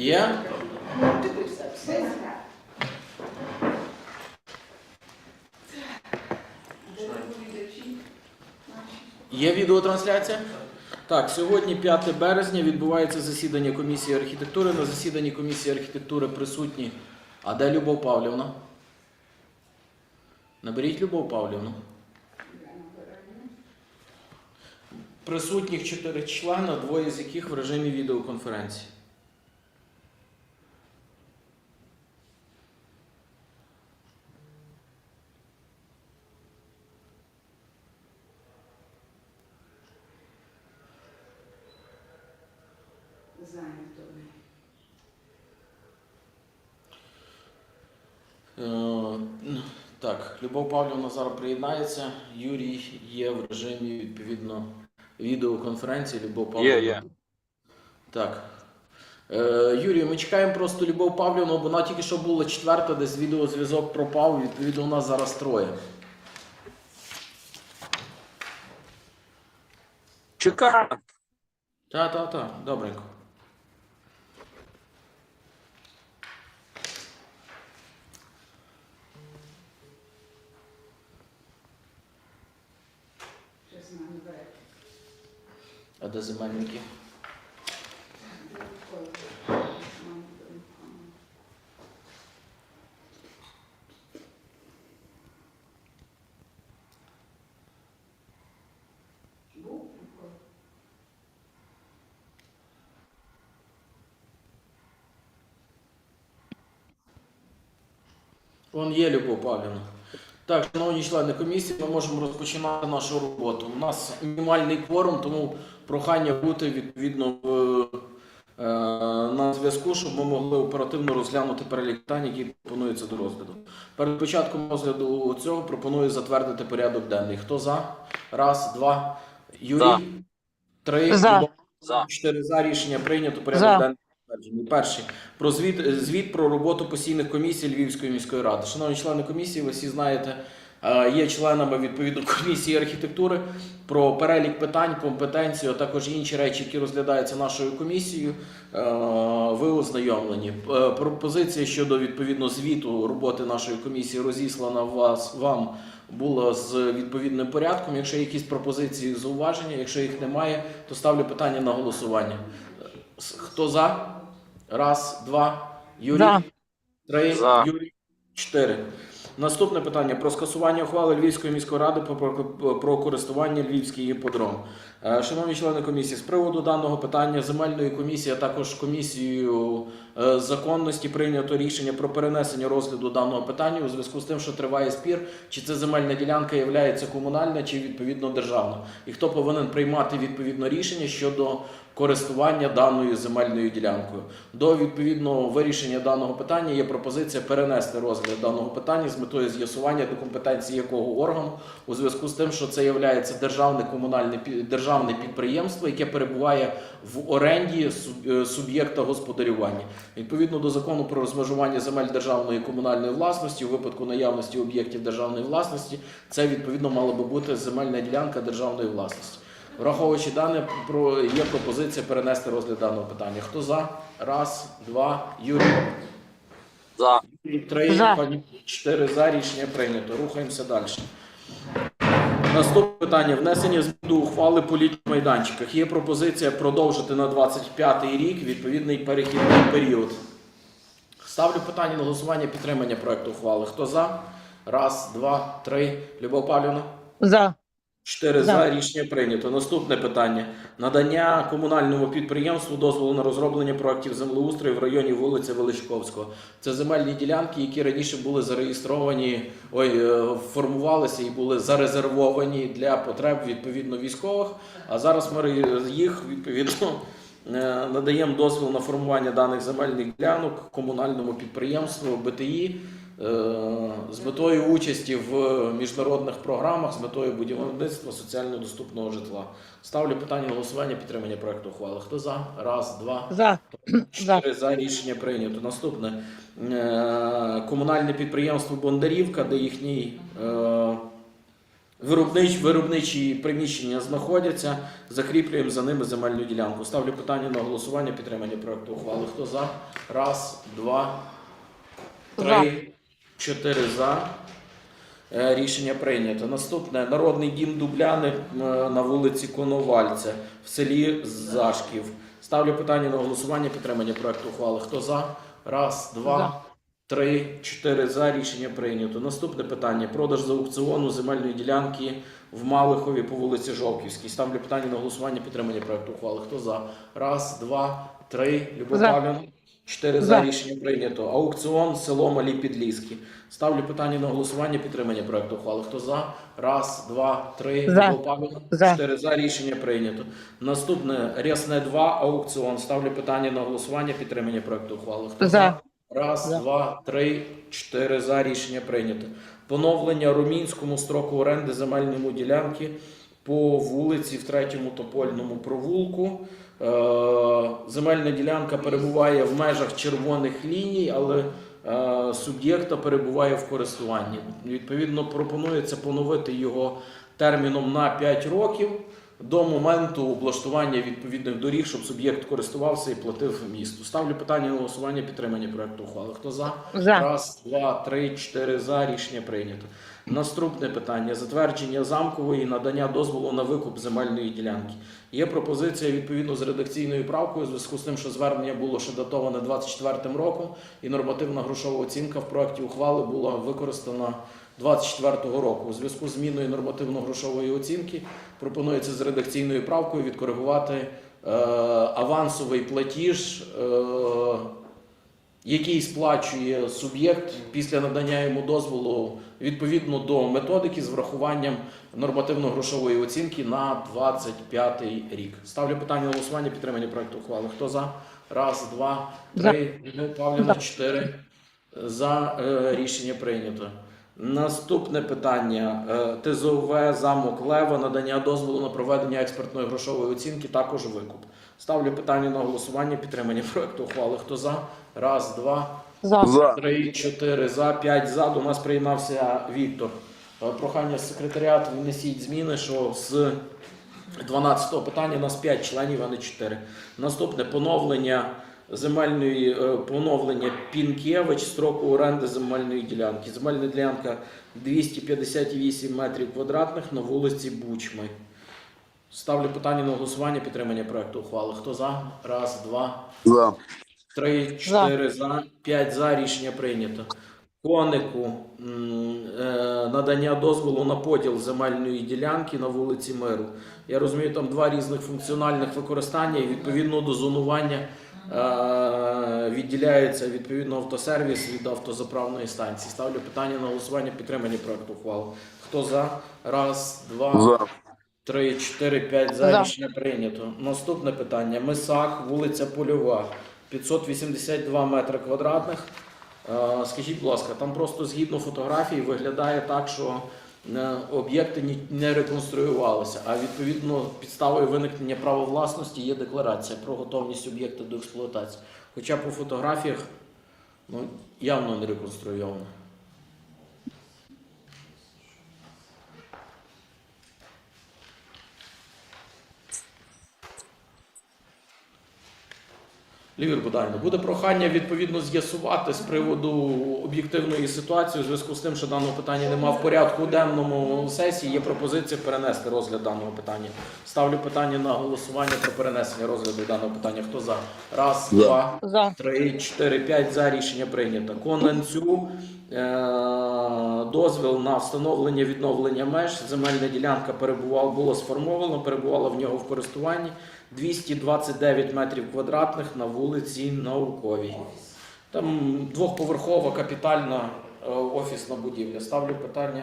Є? Є відеотрансляція? Так, сьогодні 5 березня відбувається засідання комісії архітектури. На засіданні комісії архітектури присутні. А де Любов Павлівна? Наберіть Любов Павлівну. Присутніх чотири члени, двоє з яких в режимі відеоконференції. Зайнято. Е, Так, Любов Павлівна зараз приєднається. Юрій є в режимі відповідно відеоконференції. Любов Павлівна. Є, є. Так. Е, Юрій, ми чекаємо просто Любов Павлівну, бо вона тільки що була четверта, десь відеозв'язок пропав. Відповідно, у нас зараз троє. Чекаю. Так, так, так, добренько. А де земельники? Вон є Любов Павлівна. Так, шановні члени комісії, ми можемо розпочинати нашу роботу. У нас мінімальний кворум, тому прохання бути відповідно в, е, на зв'язку, щоб ми могли оперативно розглянути перелік питань, які пропонуються до розгляду. Перед початком розгляду цього пропоную затвердити порядок денний. Хто за? Раз, два. Юрій? За. Три. За. Чотири за рішення прийнято. Порядок За. денний затверджений. Перший про звіт, звіт про роботу постійних комісій Львівської міської ради. Шановні члени комісії, ви всі знаєте, е, є членами відповідно комісії архітектури про перелік питань, компетенцію, а також інші речі, які розглядаються нашою комісією. е, Ви ознайомлені. Е, Пропозиція щодо відповідно звіту роботи нашої комісії розіслана вас вам була з відповідним порядком. Якщо є якісь пропозиції, зауваження, якщо їх немає, то ставлю питання на голосування. Хто за? Раз, два. Юрій. Да. Три. За. Юрій. Чотири. Наступне питання про скасування ухвали Львівської міської ради про, про, про користування Львівський іподром. Е, Шановні члени комісії, з приводу даного питання земельної комісії, а також комісією е, законності прийнято рішення про перенесення розгляду даного питання у зв'язку з тим, що триває спір, чи це земельна ділянка є комунальна, чи відповідно державна, і хто повинен приймати відповідно рішення щодо користування даною земельною ділянкою. До відповідного вирішення даного питання є пропозиція перенести розгляд даного питання з метою з'ясування до компетенції якого органу у зв'язку з тим, що це є державне комунальне пі- державне підприємство, яке перебуває в оренді е, суб'єкта господарювання. Відповідно до закону про розмежування земель державної і комунальної власності, у випадку наявності об'єктів державної власності, це відповідно мала би бути земельна ділянка державної власності. Враховуючи дане, про є пропозиція перенести розгляд даного питання. Хто за? Раз, два, Юрій. За. Три, За. пані чотири за рішення прийнято. Рухаємося далі. Наступне питання: внесення змін до ухвали по літніх майданчиках. Є пропозиція продовжити на 25-й рік відповідний перехідний період. Ставлю питання на голосування підтримання проекту ухвали. Хто за? Раз, два, три. Любов Павлівна? За. Чотири За. за рішення прийнято. Наступне питання: надання комунальному підприємству дозволу на розроблення проектів землеустрою в районі вулиці Величковського. Це земельні ділянки, які раніше були зареєстровані, ой, е, формувалися і були зарезервовані для потреб відповідно військових. А зараз ми їх відповідно. е, Надаємо дозвіл на формування даних земельних ділянок комунальному підприємству БТІ з метою участі в міжнародних програмах, з метою будівництва соціально доступного житла. Ставлю питання на голосування підтримання проекту ухвали. Хто за? Раз, два, За. чотири за рішення прийнято. Наступне Е, комунальне підприємство Бондарівка, де їхній е, Виробнич, виробничі приміщення знаходяться, закріплюємо за ними земельну ділянку. Ставлю питання на голосування підтримання проекту ухвали. Хто за? Раз, два, три, чотири за. Е, Рішення прийнято. Наступне народний дім Дубляни е, на вулиці Коновальця в селі Зашків. Ставлю питання на голосування підтримання проекту ухвали. Хто за? Раз, два, За. три, чотири за. Рішення прийнято. Наступне питання: продаж за аукціону земельної ділянки в Малихові по вулиці Жовківській. Ставлю питання на голосування підтримання проекту ухвали. Хто за? Раз, два, три. Любов Павлівна. Чотири за За. рішення прийнято. Аукціон село Малі Підліски. Ставлю питання на голосування підтримання проекту ухвали. Хто за? Раз, два, три. За. За. Чотири за рішення прийнято. Наступне Рясне 2 аукціон. Ставлю питання на голосування підтримання проекту ухвали. Хто За. Раз, За. два, три, чотири за рішення прийнято. Поновлення румінському строку оренди земельної ділянки по вулиці в третьому топольному провулку. Е, Земельна ділянка перебуває в межах червоних ліній, але е, суб'єкта перебуває в користуванні. Відповідно, пропонується поновити його терміном на 5 років до моменту облаштування відповідних доріг, щоб суб'єкт користувався і платив місту. Ставлю питання на голосування підтримання проекту ухвали. Хто за? За. Раз, два, три, чотири за. Рішення прийнято. Наступне питання: затвердження замкової і надання дозволу на викуп земельної ділянки. Є пропозиція відповідно з редакційною правкою, у зв'язку з тим, що звернення було ще датоване 24 роком, і нормативна грошова оцінка в проекті ухвали була використана 24 року. У зв'язку з зміною нормативно-грошової оцінки пропонується з редакційною правкою відкоригувати е, авансовий платіж. Е, який сплачує суб'єкт після надання йому дозволу відповідно до методики з врахуванням нормативно-грошової оцінки на 25 рік. Ставлю питання на голосування підтримання проекту ухвали. Хто за? Раз, два, три. Любов Павлівна, чотири. За е, рішення прийнято. Наступне питання. Е, ТЗОВ замок Лева, надання дозволу на проведення експертної грошової оцінки, також викуп. Ставлю питання на голосування підтримання проекту ухвали. Хто за? Раз, два, За. За. три, чотири за, п'ять за. До нас приєднався Віктор. Е, Прохання секретаріат внесіть зміни, що з 12 питання у нас 5 членів, а не 4. Наступне поновлення земельної е, поновлення Пінкевич строку оренди земельної ділянки. Земельна ділянка 258 метрів квадратних на вулиці Бучми. Ставлю питання на голосування підтримання проекту ухвали. Хто за? Раз, два, За. Три, чотири за, п'ять за рішення прийнято. Конику е, надання дозволу на поділ земельної ділянки на вулиці Миру. Я розумію, там два різних функціональних використання і відповідно до зонування відділяється відповідно автосервіс від автозаправної станції. Ставлю питання на голосування підтримання проекту ухвали. Хто за? Раз, два, За. Три, чотири, п'ять за За. рішення прийнято. Наступне питання. Мисак, вулиця Польова, 582 метри квадратних. Е, Скажіть, будь ласка, там просто згідно фотографії виглядає так, що е, об'єкти не реконструювалися, а відповідно підставою виникнення права власності є декларація про готовність об'єкта до експлуатації. Хоча по фотографіях ну, явно не реконструйовано. Лівір Будайно, буде прохання відповідно з'ясувати з приводу об'єктивної ситуації у зв'язку з тим, що даного питання немає в порядку денному сесії. Є пропозиція перенести розгляд даного питання. Ставлю питання на голосування про перенесення розгляду даного питання. Хто за? Раз, За. два, За. Три, чотири, п'ять за рішення прийнято. Конанцю е, дозвіл на встановлення відновлення меж. Земельна ділянка перебувала, було сформовано, перебувала в нього в користуванні 229 метрів квадратних на вулиці Науковій. Там двохповерхова капітальна е, офісна будівля. Ставлю питання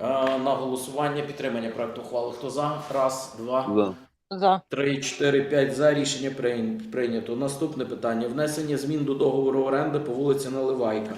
е, на голосування підтримання проекту ухвали. Хто за? Раз, два. За. За. 3, 4, 5 за рішення прийнято. Наступне питання: внесення змін до договору оренди по вулиці Наливайка.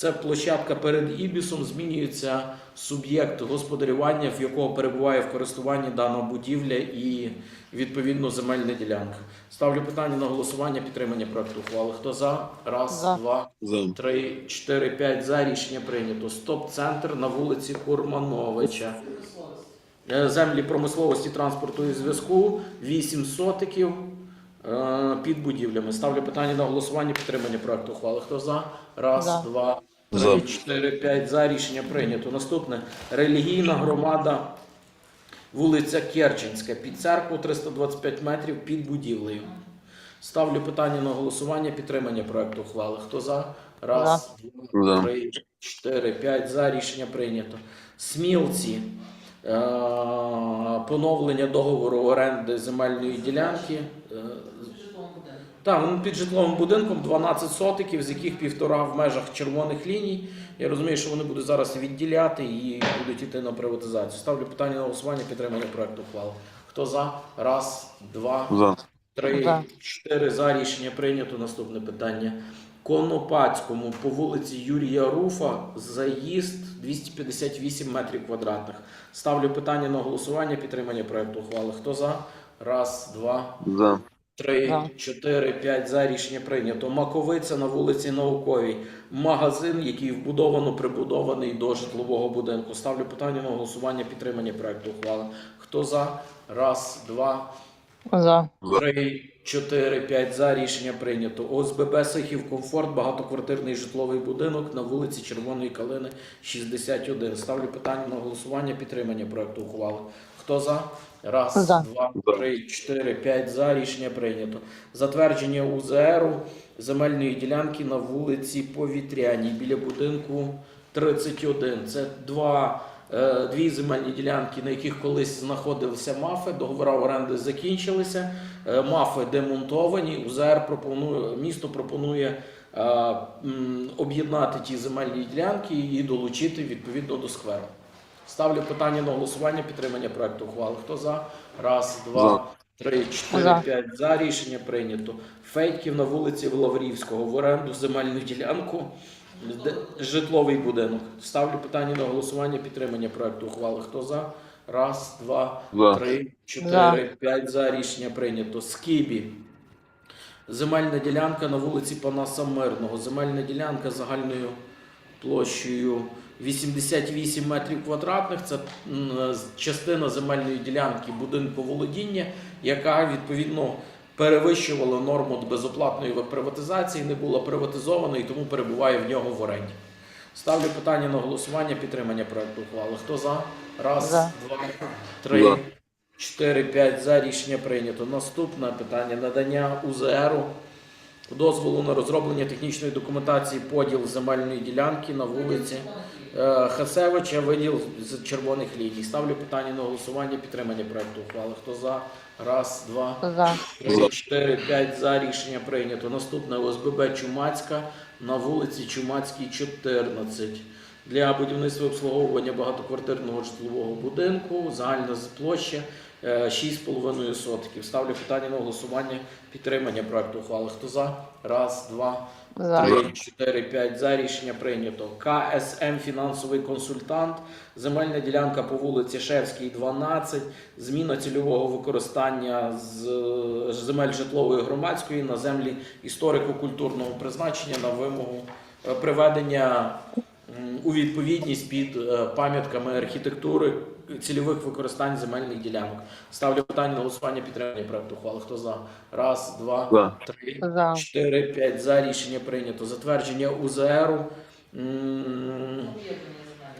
Це площадка перед Ібісом. Змінюється суб'єкт господарювання, в якого перебуває в користуванні дана будівля і відповідно земельна ділянка. Ставлю питання на голосування підтримання проекту ухвали. Хто за? Раз, За. два, За. три, чотири, п'ять за рішення прийнято. Стоп-центр на вулиці Курмановича. Е, Землі промисловості, транспорту і зв'язку 8 сотиків е, під будівлями. Ставлю питання на голосування підтримання проекту ухвали. Хто за? Раз, За. два, три, За. чотири, п'ять. За рішення прийнято. Наступне релігійна громада. Вулиця Керченська під церкву 325 метрів під будівлею. Ставлю питання на голосування підтримання проекту ухвали. Хто за? Раз, два, три, чотири, п'ять. За рішення прийнято. Смілці. Е, поновлення договору оренди земельної ділянки. Так, ну, під житловим будинком 12 сотиків, з яких півтора в межах червоних ліній. Я розумію, що вони будуть зараз відділяти і будуть йти на приватизацію. Ставлю питання на голосування підтримання проекту ухвали. Хто за? Раз, два, За. три, За. чотири за рішення прийнято. Наступне питання. Конопацькому по вулиці Юрія Руфа заїзд 258 метрів квадратних. Ставлю питання на голосування підтримання проекту ухвали. Хто за? Раз, два, За. Три, За. чотири, п'ять за рішення прийнято. Маковиця на вулиці Науковій. Магазин, який вбудовано прибудований до житлового будинку. Ставлю питання на голосування підтримання проекту ухвали. Хто за? Раз, два, За. три, чотири, п'ять за рішення прийнято. ОСББ Сихів Комфорт, багатоквартирний житловий будинок на вулиці Червоної Калини, 61. Ставлю питання на голосування підтримання проекту ухвали. Хто за? Раз, За. два, три, чотири, п'ять за рішення прийнято. Затвердження УЗРу земельної ділянки на вулиці Повітряній біля будинку 31. Це два. е, Дві земельні ділянки, на яких колись знаходилися мафи, договори оренди закінчилися. Е, Мафи демонтовані. УЗР пропонує місто пропонує е, об'єднати ті земельні ділянки і долучити відповідно до скверу. Ставлю питання на голосування підтримання проекту ухвали. Хто за? Раз, два, три, чотири, п'ять. За рішення прийнято. Федьків на вулиці Лаврівського в оренду земельну ділянку. Де- Житловий будинок. Ставлю питання на голосування підтримання проекту ухвали. Хто за? Раз, два, За. три, чотири, п'ять. За рішення прийнято. Скібі. Земельна ділянка на вулиці Панаса Мирного. Земельна ділянка загальною площею 88 метрів квадратних. Це частина земельної ділянки будинку володіння, яка відповідно перевищувала норму безоплатної приватизації, не була приватизована і тому перебуває в нього в оренді. Ставлю питання на голосування підтримання проекту ухвали. Хто за? Раз, За. два, три, За. чотири, п'ять за рішення прийнято. Наступне питання надання УЗРу дозволу на розроблення технічної документації поділ земельної ділянки на вулиці Хасевича, виділ з червоних ліній. Ставлю питання на голосування підтримання проекту ухвали. Хто за? Раз, два, За. три, чотири, п'ять за рішення прийнято. Наступне ОСББ Чумацька на вулиці Чумацькій, 14. Для будівництва і обслуговування багатоквартирного житлового будинку загальна площа е, 6,5 сотків. Ставлю питання на голосування підтримання проекту ухвали. Хто за? Раз, два, За. Три, чотири, п'ять за рішення прийнято. КСМ фінансовий консультант. Земельна ділянка по вулиці Шевській, 12. Зміна цільового використання з е, земель житлової громадської на землі історико-культурного призначення на вимогу е, приведення у відповідність під е, пам'ятками архітектури цільових використань земельних ділянок. Ставлю питання на голосування підтримання проекту ухвали. Хто за? Раз, два, За. три, За. 4, 5 за рішення прийнято. Затвердження УЗРу.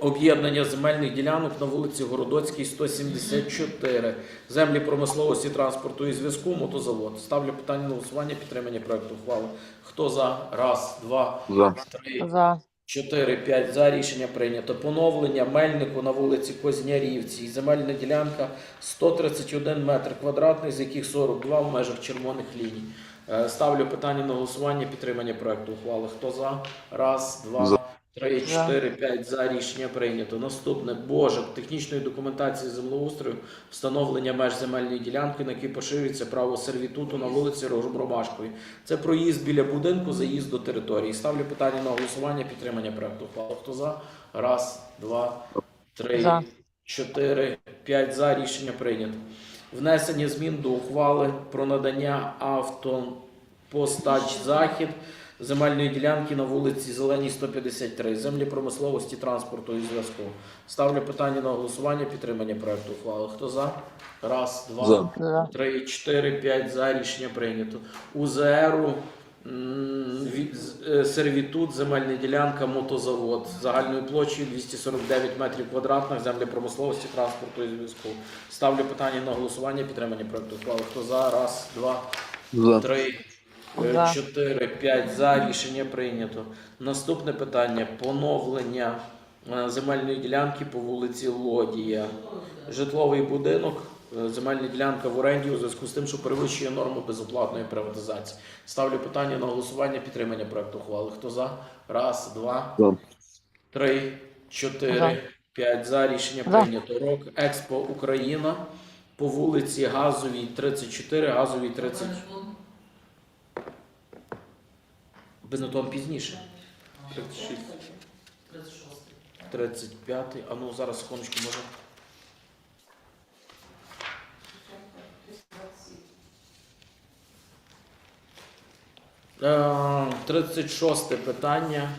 Об'єднання земельних ділянок на вулиці Городоцькій, 174. Землі промисловості, транспорту і зв'язку, мотозавод. Ставлю питання на голосування підтримання проекту ухвали. Хто за? Раз, два, За. три, За. 4, 5 за рішення прийнято. Поновлення мельнику на вулиці Кознярівці. Земельна ділянка 131 метр квадратний, з яких 42 в межах червоних ліній. Е, Ставлю питання на голосування підтримання проекту ухвали. Хто за? Раз, два, За. Три, За. чотири, п'ять за рішення прийнято. Наступне Божик технічної документації землеустрою, встановлення меж земельної ділянки, на якій поширюється право сервітуту на вулиці Ромашковій. Це проїзд біля будинку, заїзд до території. Ставлю питання на голосування підтримання проекту. Хто за? Раз, два, три, За. чотири, п'ять за рішення прийнято. Внесення змін до ухвали про надання автопостач захід земельної ділянки на вулиці Зеленій 153, землі промисловості, транспорту і зв'язку. Ставлю питання на голосування підтримання проекту ухвали. Хто за? Раз, два, За. Три, чотири, п'ять за рішення прийнято. УЗРу е, сервітут, земельна ділянка, мотозавод загальною площею 249 метрів квадратних, землі промисловості, транспорту і зв'язку. Ставлю питання на голосування підтримання проекту ухвали. Хто за? Раз, два, За. Три, е, За. чотири, п'ять за рішення прийнято. Наступне питання поновлення е, земельної ділянки по вулиці Лодія. Житловий будинок, е, земельна ділянка в оренді у зв'язку з тим, що перевищує норму безоплатної приватизації. Ставлю питання на голосування підтримання проекту ухвали. Хто за? Раз, два, За. три, чотири, За. п'ять за рішення За. прийнято. Рок Експо Україна по вулиці Газовій 34, Газовій 30. Бенетон пізніше. 36. 35. А ну зараз секундочку може. Е, 36 питання.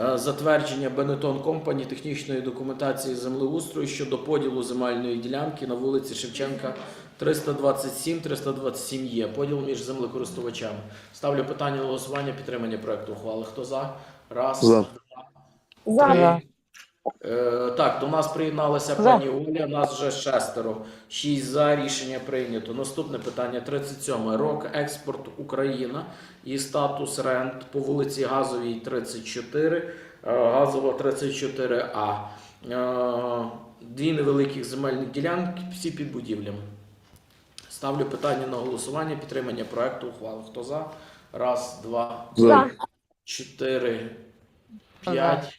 Е, Затвердження Бенетон Компані технічної документації землеустрою щодо поділу земельної ділянки на вулиці Шевченка 327 327 є. Поділ між землекористувачами. Ставлю питання на голосування підтримання проекту ухвали. Хто за? Раз, За. За. Три. Е, так, до нас приєдналася За. пані Оля, нас вже шестеро. Шість за рішення прийнято. Наступне питання 37. Рок Експорт Україна і статус рент по вулиці Газовій 34, е, Газова 34А. Е, Дві невеликих земельних ділянки, всі під будівлями. Ставлю питання на голосування, підтримання проекту ухвали. Хто за? Раз, два, За. чотири, п'ять.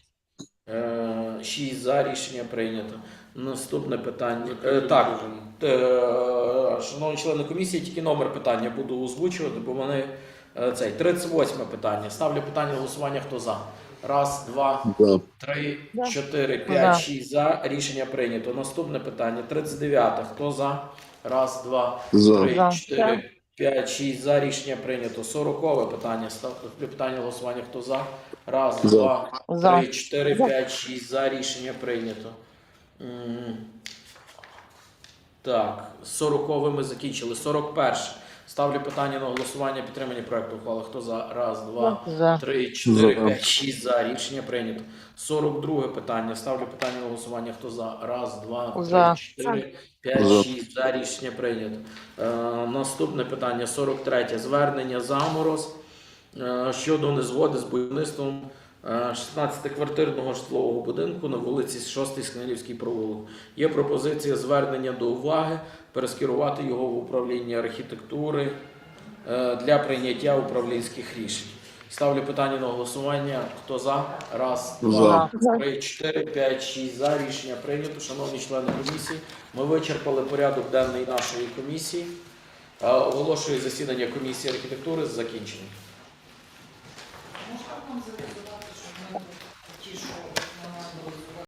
Е, Шість за рішення прийнято. Наступне питання. Е, так, е, шановні члени комісії, тільки номер питання буду озвучувати, бо вони е, цей 38 питання. Ставлю питання на голосування. Хто за? Раз, два, За. три, чотири, п'ять, За. шість за. Рішення прийнято. Наступне питання. 39. Хто за? Раз, два, За. три, За. чотири, п'ять, шість за. Рішення прийнято. 40 питання. Питання голосування. Хто за? Раз, За. два, За. Три, чотири, За. п'ять, шість за рішення прийнято. Так, сорокове ми закінчили. 41. Ставлю питання на голосування підтримання проекту ухвали. Хто за? Раз, два, За. три, чотири, За. п'ять, шість за. Рішення прийнято. 42 питання. Ставлю питання на голосування. Хто за? Раз, два, За. три, чотири, п'ять, За. шість за. Рішення прийнято. Е, наступне питання 43. Звернення замороз е, щодо незгоди з будівництвом 16-квартирного житлового будинку на вулиці 6 Скнелівський провулок. Є пропозиція звернення до уваги, перескерувати його в управління архітектури е, для прийняття управлінських рішень. Ставлю питання на голосування. Хто за? Раз, два, За. три, чотири, п'ять, шість за. Рішення прийнято. Шановні члени комісії, ми вичерпали порядок денний нашої комісії. Е, Оголошую засідання комісії архітектури з закінченням.